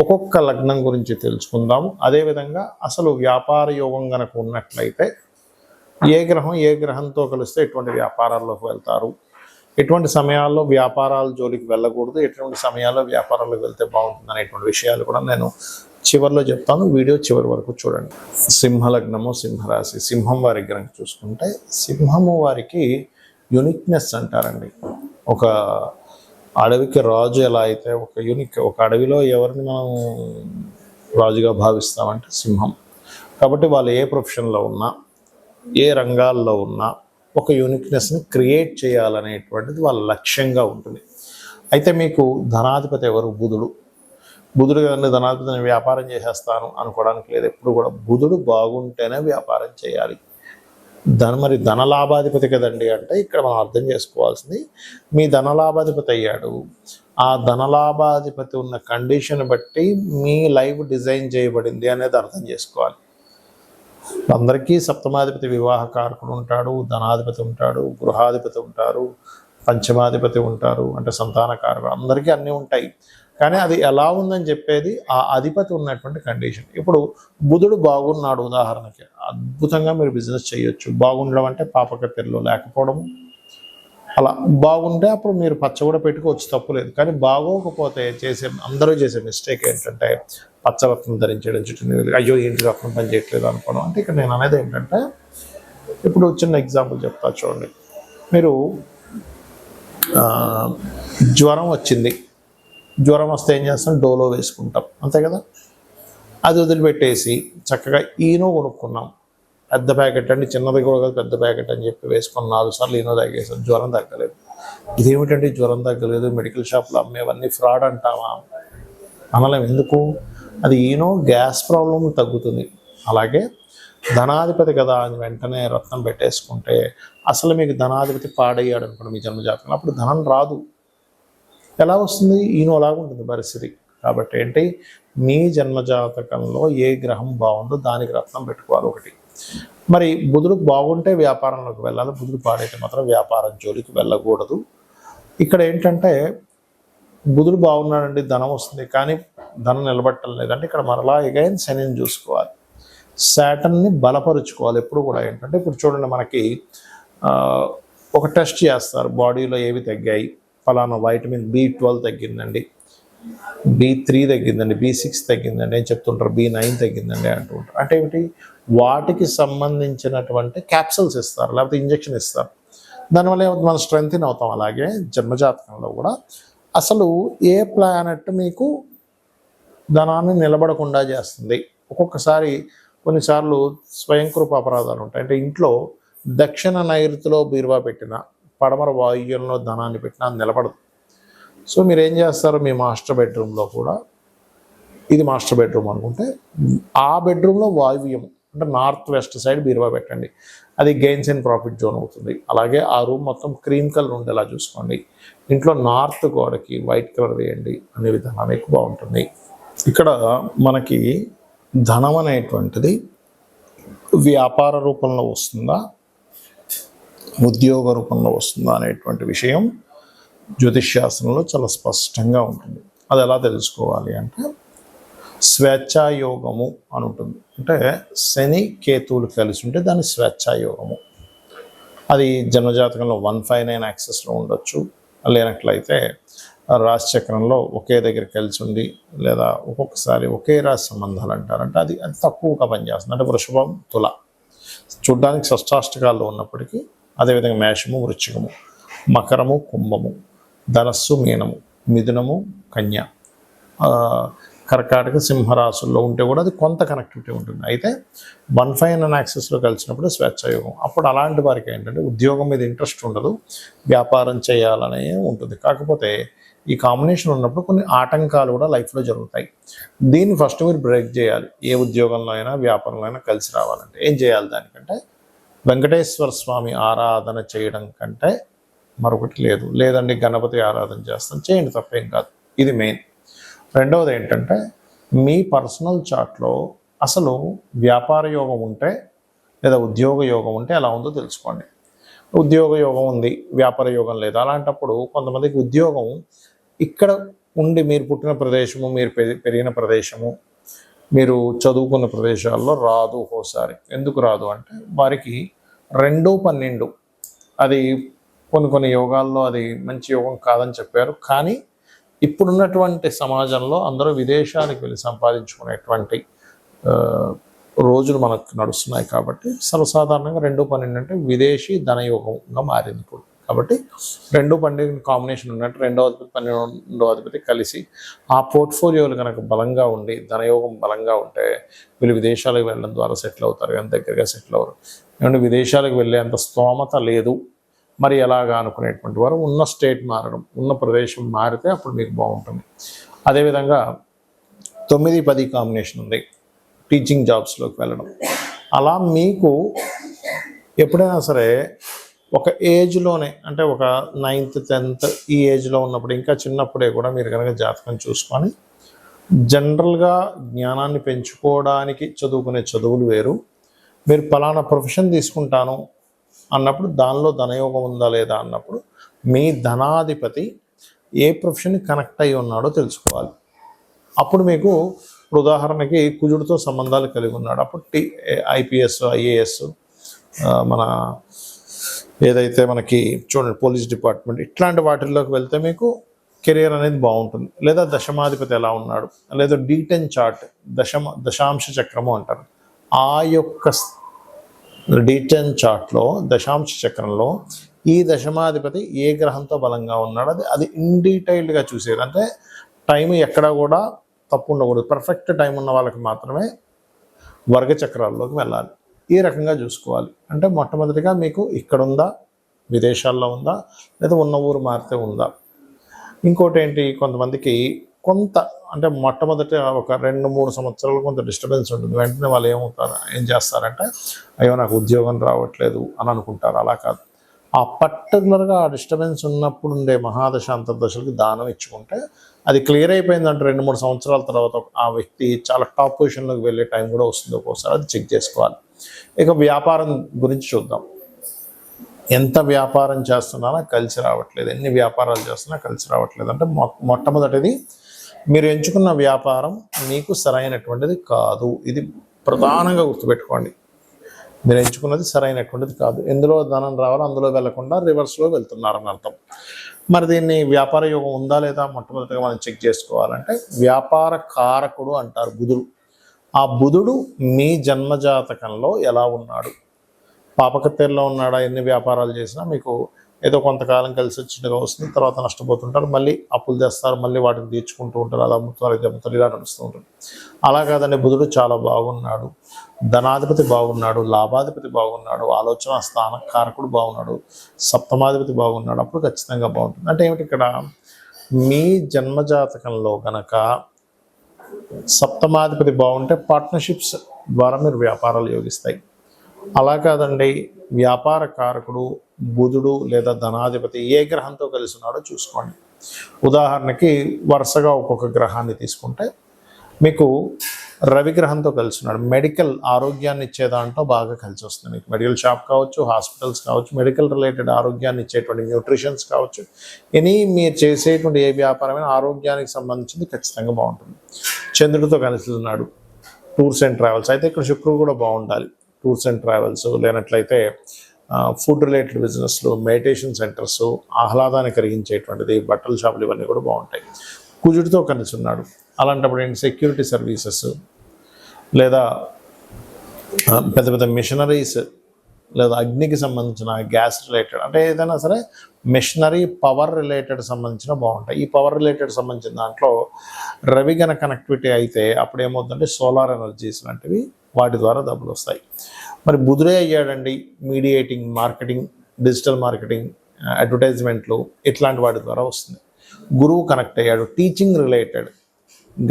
ఒక్కొక్క లగ్నం గురించి తెలుసుకుందాము అదేవిధంగా అసలు వ్యాపార యోగం కనుక ఉన్నట్లయితే ఏ గ్రహం ఏ గ్రహంతో కలిస్తే ఎటువంటి వ్యాపారాల్లోకి వెళ్తారు? ఎటువంటి సమయాల్లో వ్యాపారాల జోలికి వెళ్ళకూడదు? ఎటువంటి సమయాల్లో వ్యాపారాలకు వెళ్తే బాగుంటుంది అనేటువంటి విషయాలు కూడా నేను చివరిలో చెప్తాను. వీడియో చివరి వరకు చూడండి. సింహలగ్నము సింహరాశి. సింహం వారి గ్రహం చూసుకుంటే సింహము వారికి యునిక్నెస్ అంటారండి. ఒక అడవికి రాజు ఎలా అయితే ఒక యూనిక్ ఒక అడవిలో ఎవరిని మనం రాజుగా భావిస్తామంటే సింహం. కాబట్టి వాళ్ళు ఏ ప్రొఫెషన్లో ఉన్నా ఏ రంగాల్లో ఉన్నా ఒక యూనిక్నెస్ని క్రియేట్ చేయాలనేటువంటిది వాళ్ళ లక్ష్యంగా ఉంటుంది. అయితే మీకు ధనాధిపతి ఎవరు? బుధుడు. బుధుడు కదండి ధనాధిపతి వ్యాపారం చేసేస్తాను అనుకోవడానికి లేదు. ఎప్పుడు కూడా బుధుడు బాగుంటేనే వ్యాపారం చేయాలి. ధన మరి ధనలాభాధిపతి కదండి అంటే ఇక్కడ మనం అర్థం చేసుకోవాల్సింది మీ ధనలాభాధిపతి అయ్యాడు. ఆ ధనలాభాధిపతి ఉన్న కండిషన్ బట్టి మీ లైఫ్ డిజైన్ చేయబడింది అనేది అర్థం చేసుకోవాలి. అందరికీ సప్తమాధిపతి వివాహ కారకుడు ఉంటాడు ధనాధిపతి ఉంటాడు గృహాధిపతి ఉంటారు పంచమాధిపతి ఉంటారు అంటే సంతానకారులు. అందరికీ అన్నీ ఉంటాయి. కానీ అది ఎలా ఉందని చెప్పేది ఆ అధిపతి ఉన్నటువంటి కండిషన్. ఇప్పుడు బుధుడు బాగున్నాడు ఉదాహరణకి. అద్భుతంగా మీరు బిజినెస్ చేయొచ్చు. బాగుండడం అంటే పాపకత్తెరలో లేకపోవడము. అలా బాగుంటే అప్పుడు మీరు పచ్చ కూడా పెట్టుకోవచ్చు తప్పులేదు కానీ బాగోకపోతే చేసే అందరూ చేసే మిస్టేక్ ఏంటంటే పచ్చరత్నం ధరించడం చుట్టూ అయ్యో ఏంటి రత్నం పని చేయట్లేదు అనుకోవడం. అంటే ఇక్కడ నేను అనేది ఏంటంటే ఇప్పుడు చిన్న ఎగ్జాంపుల్ చెప్తా చూడండి. మీరు జ్వరం వచ్చింది. జ్వరం వస్తే ఏం చేస్తాం? డోలో వేసుకుంటాం. అంతే కదా? అది వదిలిపెట్టేసి చక్కగా ఈనో కొనుక్కున్నాం. పెద్ద ప్యాకెట్ అండి చిన్నది కూడా కాదు పెద్ద ప్యాకెట్ అని చెప్పి వేసుకున్న నాలుగు సార్లు ఈనో తగ్గేసాం జ్వరం తగ్గలేదు. ఇదేమిటండి జ్వరం తగ్గలేదు? మెడికల్ షాప్లో అమ్మేవన్నీ ఫ్రాడ్ అంటావా? అనలేం. ఎందుకు? అది ఈనో గ్యాస్ ప్రాబ్లం తగ్గుతుంది. అలాగే ధనాధిపతి కదా అని వెంటనే రత్నం పెట్టేసుకుంటే అసలు మీకు ధనాధిపతి పాడయ్యాడు అనుకోండి మీ జన్మజాతకం అప్పుడు ధనం రాదు. ఎలా వస్తుంది? ఈయన అలాగుంటుంది పరిస్థితి. కాబట్టి ఏంటి? మీ జన్మజాతకంలో ఏ గ్రహం బాగుందో దానికి రత్నం పెట్టుకోవాలి ఒకటి. మరి బుధుడు బాగుంటే వ్యాపారంలోకి వెళ్ళాలి. బుధుడు పాడైతే మాత్రం వ్యాపారం జోలికి వెళ్ళకూడదు. ఇక్కడ ఏంటంటే బుధుడు బాగున్నాడండి ధనం వస్తుంది. కానీ ధనం నిలబట్టం లేదంటే ఇక్కడ మరలా ఎగైన్ శనిని చూసుకోవాలి. శాటన్ని బలపరుచుకోవాలి. ఎప్పుడు కూడా ఏంటంటే ఇప్పుడు చూడండి మనకి ఒక టెస్ట్ చేస్తారు. బాడీలో ఏవి తగ్గాయి? ఫలానా వైటమిన్ బి ట్వెల్వ్ తగ్గిందండి. బి త్రీ తగ్గిందండి. బి సిక్స్ తగ్గిందండి. అని చెప్తుంటారు? బి నైన్ తగ్గిందండి అంటుంటారు అంటే ఏమిటి? వాటికి సంబంధించినటువంటి క్యాప్సూల్స్ ఇస్తారు. లేకపోతే ఇంజెక్షన్ ఇస్తారు. దానివల్ల ఏమవుతుంది? మనం స్ట్రెంగ్త్ అవుతాం. అలాగే జన్మజాతకంలో కూడా. అసలు ఏ ప్లానెట్ మీకు ధనాన్ని నిలబడకుండా చేస్తుంది? ఒక్కొక్కసారి కొన్నిసార్లు స్వయంకృప అపరాధాలు ఉంటాయి. అంటే ఇంట్లో దక్షిణ నైరుతిలో బీరువా పెట్టిన పడమర వాయువ్యంలో ధనాన్ని పెట్టినా నిలబడదు. సో మీరు ఏం చేస్తారు? మీ మాస్టర్ బెడ్రూమ్లో కూడా ఇది మాస్టర్ బెడ్రూమ్ అనుకుంటే ఆ బెడ్రూమ్లో వాయువ్యం అంటే నార్త్ వెస్ట్ సైడ్ బీరువా పెట్టండి. అది గెయిన్స్ అండ్ ప్రాఫిట్ జోన్ అవుతుంది. అలాగే ఆ రూమ్ మొత్తం క్రీమ్ కలర్ ఉండేలా చూసుకోండి. ఇంట్లో నార్త్ గోడకి వైట్ కలర్ వేయండి అనే విధానం ఎక్కువ బాగుంటుంది ఇక్కడ మనకి ధనం అనేటువంటిది వ్యాపార రూపంలో వస్తుందా? ఉద్యోగ రూపంలో వస్తుందా అనేటువంటి విషయం జ్యోతిష్శాస్త్రంలో చాలా స్పష్టంగా ఉంటుంది. అది ఎలా తెలుసుకోవాలి అంటే స్వేచ్ఛాయోగము అని ఉంటుంది. అంటే శని కేతువులు కలిసి ఉంటే దాన్ని స్వేచ్ఛాయోగము అది జన్మజాతకంలో వన్ ఫైవ్ నైన్ యాక్సెస్లో ఉండొచ్చు. లేనట్లయితే రాశిచక్రంలో ఒకే దగ్గర కలిసి ఉండి లేదా ఒక్కొక్కసారి ఒకే రాశి సంబంధాలు అంటారంటే అది అది తక్కువగా పనిచేస్తుంది. అంటే వృషభం తుల. చూడ్డానికి షష్టాష్టకాల్లో ఉన్నప్పటికీ అదేవిధంగా మేషము వృచ్చికము మకరము కుంభము. ధనస్సు మీనము. మిథునము కన్య. కర్కాటక సింహరాశుల్లో ఉంటే కూడా అది కొంత కనెక్టివిటీ ఉంటుంది. అయితే వన్ ఫైవ్ అండ్ యాక్సెస్లో కలిసినప్పుడు స్వేచ్ఛాయోగం. అప్పుడు అలాంటి వారికి ఏంటంటే ఉద్యోగం మీద ఇంట్రెస్ట్ ఉండదు. వ్యాపారం చేయాలనే ఉంటుంది. కాకపోతే ఈ కాంబినేషన్ ఉన్నప్పుడు కొన్ని ఆటంకాలు కూడా లైఫ్లో జరుగుతాయి. దీన్ని ఫస్ట్ మీరు బ్రేక్ చేయాలి. ఏ ఉద్యోగంలో అయినా వ్యాపారంలో అయినా కలిసి రావాలంటే. ఏం చేయాలి దానికంటే? వెంకటేశ్వర స్వామి ఆరాధన చేయడం కంటే మరొకటి లేదు. లేదండి గణపతి ఆరాధన చేస్తాం. చేయండి తప్పేం కాదు. ఇది మెయిన్. రెండవది ఏంటంటే మీ పర్సనల్ చార్ట్లో అసలు వ్యాపార యోగం ఉంటే లేదా ఉద్యోగ యోగం ఉంటే ఎలా ఉందో తెలుసుకోండి. ఉద్యోగ యోగం ఉంది వ్యాపార యోగం లేదు. అలాంటప్పుడు కొంతమందికి ఉద్యోగం ఇక్కడ ఉండి మీరు పుట్టిన ప్రదేశము మీరు పెరిగిన ప్రదేశము మీరు చదువుకున్న ప్రదేశాల్లో రాదు ఒక్కోసారి ఎందుకు రాదు అంటే వారికి రెండు పన్నెండు. అది కొన్ని కొన్ని యోగాల్లో అది మంచి యోగం కాదని చెప్పారు. కానీ ఇప్పుడున్నటువంటి సమాజంలో అందరూ విదేశాలకు వెళ్ళి సంపాదించుకునేటువంటి రోజులు మనకు నడుస్తున్నాయి కాబట్టి సర్వసాధారణంగా రెండు పన్నెండు అంటే విదేశీ ధనయోగంగా మారింది ఇప్పుడు కాబట్టి రెండు పండుగ కాంబినేషన్ ఉన్నట్టు రెండో అధిపతి పన్నెండో అధిపతి కలిసి ఆ పోర్ట్ఫోలియోలు కనుక బలంగా ఉండి ధనయోగం బలంగా ఉంటే వీళ్ళు విదేశాలకు వెళ్ళడం ద్వారా సెటిల్ అవుతారు కానీ దగ్గరగా సెటిల్ అవ్వరు. ఏమంటే విదేశాలకు వెళ్ళేంత స్తోమత లేదు. మరి ఎలాగా అనుకునేటువంటి వారు ఉన్న స్టేట్ మారడం ఉన్న ప్రదేశం మారితే అప్పుడు మీకు బాగుంటుంది. అదేవిధంగా తొమ్మిది పది కాంబినేషన్ ఉంది టీచింగ్ జాబ్స్లోకి వెళ్ళడం. అలా మీకు ఎప్పుడైనా సరే ఒక ఏజ్లోనే అంటే ఒక నైన్త్ టెన్త్ ఈ ఏజ్లో ఉన్నప్పుడు ఇంకా చిన్నప్పుడే కూడా మీరు కనుక జాతకం చూసుకొని జనరల్గా జ్ఞానాన్ని పెంచుకోవడానికి చదువుకునే చదువులు వేరు. మీరు ఫలానా ప్రొఫెషన్ తీసుకుంటాను అన్నప్పుడు దానిలో ధనయోగం ఉందా లేదా అన్నప్పుడు మీ ధనాధిపతి ఏ ప్రొఫెషన్ కనెక్ట్ అయి ఉన్నాడో తెలుసుకోవాలి. అప్పుడు మీకు ఇప్పుడు ఉదాహరణకి కుజుడితో సంబంధాలు కలిగి ఉన్నాడు. అప్పుడు టీ ఐపీఎస్ ఐఏఎస్ మన ఏదైతే మనకి చూడండి పోలీస్ డిపార్ట్మెంట్ ఇట్లాంటి వాటిల్లోకి వెళ్తే మీకు కెరియర్ అనేది బాగుంటుంది. లేదా దశమాధిపతి ఎలా ఉన్నాడు లేదా డీటెన్ చార్ట్ దశమ దశాంశ చక్రము అంటారు. ఆ యొక్క డీటెన్ చార్ట్లో దశాంశ చక్రంలో ఈ దశమాధిపతి ఏ గ్రహంతో బలంగా ఉన్నాడు అది అది ఇన్ డీటెయిల్డ్గా చూసేది. అంటే టైం ఎక్కడా కూడా తప్పు ఉండకూడదు. పర్ఫెక్ట్ టైం ఉన్న వాళ్ళకి మాత్రమే వర్గ చక్రాల్లోకి వెళ్ళాలి. ఈ రకంగా చూసుకోవాలి. అంటే మొట్టమొదటిగా మీకు ఇక్కడ ఉందా విదేశాల్లో ఉందా లేదా ఉన్న ఊరు మారితే ఉందా? ఇంకోటి ఏంటి కొంతమందికి కొంత అంటే మొట్టమొదటి ఒక రెండు మూడు సంవత్సరాలు కొంత డిస్టర్బెన్స్ ఉంటుంది. వెంటనే వాళ్ళు ఏమవుతారు ఏం చేస్తారంటే అయ్యో నాకు ఉద్యోగం రావట్లేదు అని అనుకుంటారు. అలా కాదు. ఆ పర్టికులర్గా ఆ డిస్టర్బెన్స్ ఉన్నప్పుడు ఉండే మహాదశ అంతర్దశలకి దానం ఇచ్చుకుంటే అది క్లియర్ అయిపోయిందంటే రెండు మూడు సంవత్సరాల తర్వాత ఆ వ్యక్తి చాలా టాప్ పొజిషన్లోకి వెళ్ళే టైం కూడా వస్తుంది ఒక్కోసారి. అది చెక్ చేసుకోవాలి. ఇక వ్యాపారం గురించి చూద్దాం. ఎంత వ్యాపారం చేస్తున్నానో కలిసి రావట్లేదు. ఎన్ని వ్యాపారాలు చేస్తున్నా కలిసి రావట్లేదు. అంటే మొ మొట్టమొదటిది మీరు ఎంచుకున్న వ్యాపారం మీకు సరైనటువంటిది కాదు. ఇది ప్రధానంగా గుర్తుపెట్టుకోండి. మీరు ఎంచుకున్నది సరైనటువంటిది కాదు. ఎందులో ధనం రావాలో అందులో వెళ్ళకుండా రివర్స్లో వెళ్తున్నారని అర్థం. మరి దీన్ని వ్యాపార యోగం ఉందా లేదా మొట్టమొదటిగా మనం చెక్ చేసుకోవాలంటే వ్యాపార కారకుడు అంటారు బుధుడు. ఆ బుధుడు మీ జన్మజాతకంలో ఎలా ఉన్నాడు? పాపకత్తెల్లో ఉన్నాడా? ఎన్ని వ్యాపారాలు చేసినా మీకు ఏదో కొంతకాలం కలిసి వచ్చినట్టుగా వస్తుంది తర్వాత నష్టపోతుంటారు మళ్ళీ అప్పులు తెస్తారు మళ్ళీ వాటిని తీర్చుకుంటూ ఉంటారు అలా అమ్ముతారు ఇది అమ్ముతారు ఇలా నడుస్తూ ఉంటారు. అలా కాదండి బుధుడు చాలా బాగున్నాడు ధనాధిపతి బాగున్నాడు లాభాధిపతి బాగున్నాడు ఆలోచన స్థాన కారకుడు బాగున్నాడు సప్తమాధిపతి బాగున్నాడు అప్పుడు ఖచ్చితంగా బాగుంటుంది. అంటే ఏమిటి ఇక్కడ? మీ జన్మజాతకంలో గనక సప్తమాధిపతి బాగుంటే పార్ట్నర్షిప్స్ ద్వారా మీరు వ్యాపారాలు యోగిస్తాయి. అలా కాదండి వ్యాపార కారకుడు బుధుడు లేదా ధనాధిపతి ఏ గ్రహంతో కలిసి ఉన్నాడో చూసుకోండి. ఉదాహరణకి వరుసగా ఒక్కొక్క గ్రహాన్ని తీసుకుంటే మీకు రవిగ్రహంతో కలిసి ఉన్నాడు మెడికల్ ఆరోగ్యాన్ని ఇచ్చే దాంట్లో బాగా కలిసి వస్తుంది మెడికల్ షాప్ కావచ్చు హాస్పిటల్స్ కావచ్చు మెడికల్ రిలేటెడ్ ఆరోగ్యాన్ని ఇచ్చేటువంటి న్యూట్రిషన్స్ కావచ్చు ఎనీ మీరు చేసేటువంటి ఏ వ్యాపారమైన ఆరోగ్యానికి సంబంధించింది ఖచ్చితంగా బాగుంటుంది. చంద్రుడితో కలిసి ఉన్నాడు. Tours and travels. అయితే ఇక్కడ శుక్రుడు కూడా బాగుండాలి. టూర్స్ అండ్ ట్రావెల్స్ లేనట్లయితే ఫుడ్ రిలేటెడ్ బిజినెస్లు మెడిటేషన్ సెంటర్స్ ఆహ్లాదాన్ని కలిగించేటువంటిది బట్టల షాపులు ఇవన్నీ కూడా బాగుంటాయి. కుజుడితో కలిసి ఉన్నాడు. అలాంటప్పుడు ఏంటి? సెక్యూరిటీ సర్వీసెస్ లేదా పెద్ద పెద్ద మిషనరీస్ లేదా అగ్నికి సంబంధించిన గ్యాస్ రిలేటెడ్ అంటే ఏదైనా సరే మిషనరీ పవర్ రిలేటెడ్ సంబంధించిన బాగుంటాయి. ఈ పవర్ రిలేటెడ్ సంబంధించిన దాంట్లో రవిగన కనెక్టివిటీ అయితే అప్పుడు ఏమవుతుందంటే సోలార్ ఎనర్జీస్ లాంటివి వాటి ద్వారా డబ్బులు వస్తాయి. మరి బుధుడే అయ్యాడండి మీడియేటింగ్ మార్కెటింగ్ డిజిటల్ మార్కెటింగ్ అడ్వర్టైజ్మెంట్లు ఇట్లాంటి వాటి ద్వారా వస్తుంది. గురువు కనెక్ట్ అయ్యాడు teaching related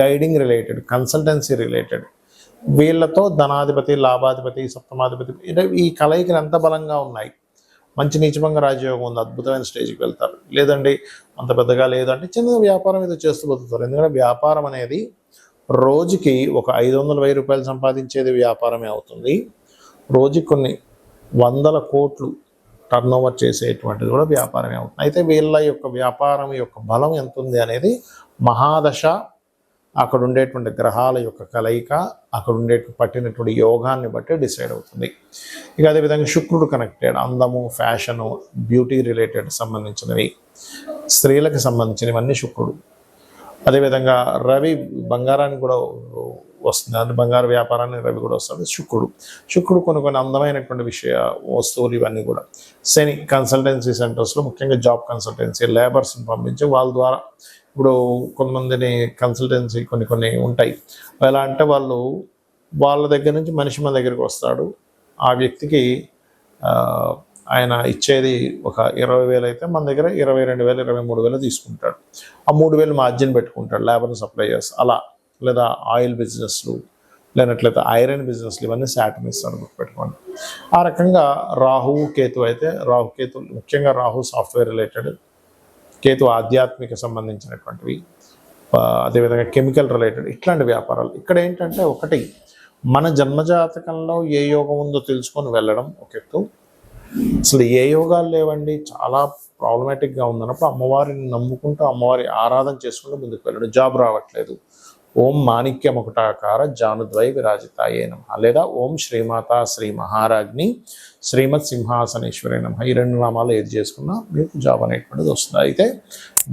guiding related consultancy related. వీళ్ళతో ధనాధిపతి లాభాధిపతి సప్తమాధిపతి ఈ కలయికలు ఎంత బలంగా ఉన్నాయి? మంచి నీచభంగ రాజయోగం ఉంది అద్భుతమైన స్టేజ్కి వెళ్తారు. లేదండి అంత పెద్దగా లేదంటే చిన్న వ్యాపారం ఏదో చేస్తూ బతుకుతారు. ఎందుకంటే వ్యాపారం అనేది రోజుకి ఒక ఐదు వందల వెయ్యి రూపాయలు సంపాదించేది వ్యాపారమే అవుతుంది. రోజుకి కొన్ని వందల కోట్లు టర్న్ ఓవర్ చేసేటువంటిది కూడా వ్యాపారమే అవుతుంది. అయితే వీళ్ళ యొక్క వ్యాపారం యొక్క బలం ఎంత ఉంది అనేది మహాదశ అక్కడ ఉండేటువంటి గ్రహాల యొక్క కలయిక అక్కడ ఉండే పట్టినటువంటి యోగాన్ని బట్టి డిసైడ్ అవుతుంది. ఇక అదేవిధంగా శుక్రుడు కనెక్టెడ్ అందము ఫ్యాషను బ్యూటీ రిలేటెడ్ సంబంధించినవి స్త్రీలకు సంబంధించినవన్నీ శుక్రుడు. అదేవిధంగా రవి బంగారాన్ని కూడా వస్తుంది. అంటే బంగారు వ్యాపారాన్ని రవి కూడా వస్తుంది. శుక్రుడు. శుక్రుడు కొన్ని కొన్ని అందమైనటువంటి విషయ వస్తువులు ఇవన్నీ కూడా. శని కన్సల్టెన్సీ సెంటర్స్లో ముఖ్యంగా జాబ్ కన్సల్టెన్సీ లేబర్స్ని పంపించి వాళ్ళ ద్వారా ఇప్పుడు కొంతమందిని కన్సల్టెన్సీ కొన్ని కొన్ని ఉంటాయి. ఎలా అంటే వాళ్ళు వాళ్ళ దగ్గర నుంచి మనిషి మన దగ్గరికి వస్తాడు. ఆ వ్యక్తికి ఆయన ఇచ్చేది ఒక ఇరవై వేలు అయితే మన దగ్గర ఇరవై రెండు వేలు ఇరవై మూడు వేలు తీసుకుంటాడు. ఆ మూడు వేలు మార్జిన్ పెట్టుకుంటాడు. లేబర్ సప్లైయర్స్ అలా లేదా ఆయిల్ బిజినెస్లు లేనట్లయితే ఐరన్ బిజినెస్లు ఇవన్నీ శాటనిస్ అని గుర్తుపెట్టుకోండి ఆ రకంగా రాహువు కేతు అయితే రాహు కేతు ముఖ్యంగా రాహు సాఫ్ట్వేర్ రిలేటెడ్ కేతు ఆధ్యాత్మిక సంబంధించినటువంటివి అదేవిధంగా కెమికల్ రిలేటెడ్ ఇట్లాంటి వ్యాపారాలు. ఇక్కడ ఏంటంటే ఒకటి మన జన్మజాతకంలో ఏ యోగం ఉందో తెలుసుకొని వెళ్ళడం ఒక ఎత్తు. అసలు ఏ యోగాలు లేవండి చాలా ప్రాబ్లమాటిక్గా ఉందన్నప్పుడు అమ్మవారిని నమ్ముకుంటూ అమ్మవారి ఆరాధన చేసుకుంటూ ముందుకు వెళ్ళడం. జాబ్ రావట్లేదు. ఓం మాణిక్యముకుటాకార జానుద్వై విరాజితాయే నమ. లేదా ఓం శ్రీమాత శ్రీ మహారాజ్ని శ్రీమత్ సింహాసనేశ్వరి నమ. ఈ రెండు నామాలు ఏది చేసుకున్నా మీకు జాబ్ అనేటువంటిది వస్తుంది. అయితే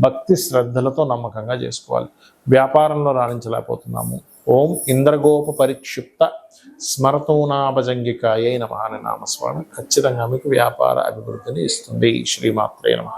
భక్తి శ్రద్ధలతో నమ్మకంగా చేసుకోవాలి. వ్యాపారంలో రాణించలేకపోతున్నాము. ఓం ఇంద్రగోప పరిక్షిప్త స్మరతోనాభజంగికాయ నమ అనే నామస్మరణ ఖచ్చితంగా మీకు వ్యాపార అభివృద్ధిని ఇస్తుంది. శ్రీమాత్రే నమ.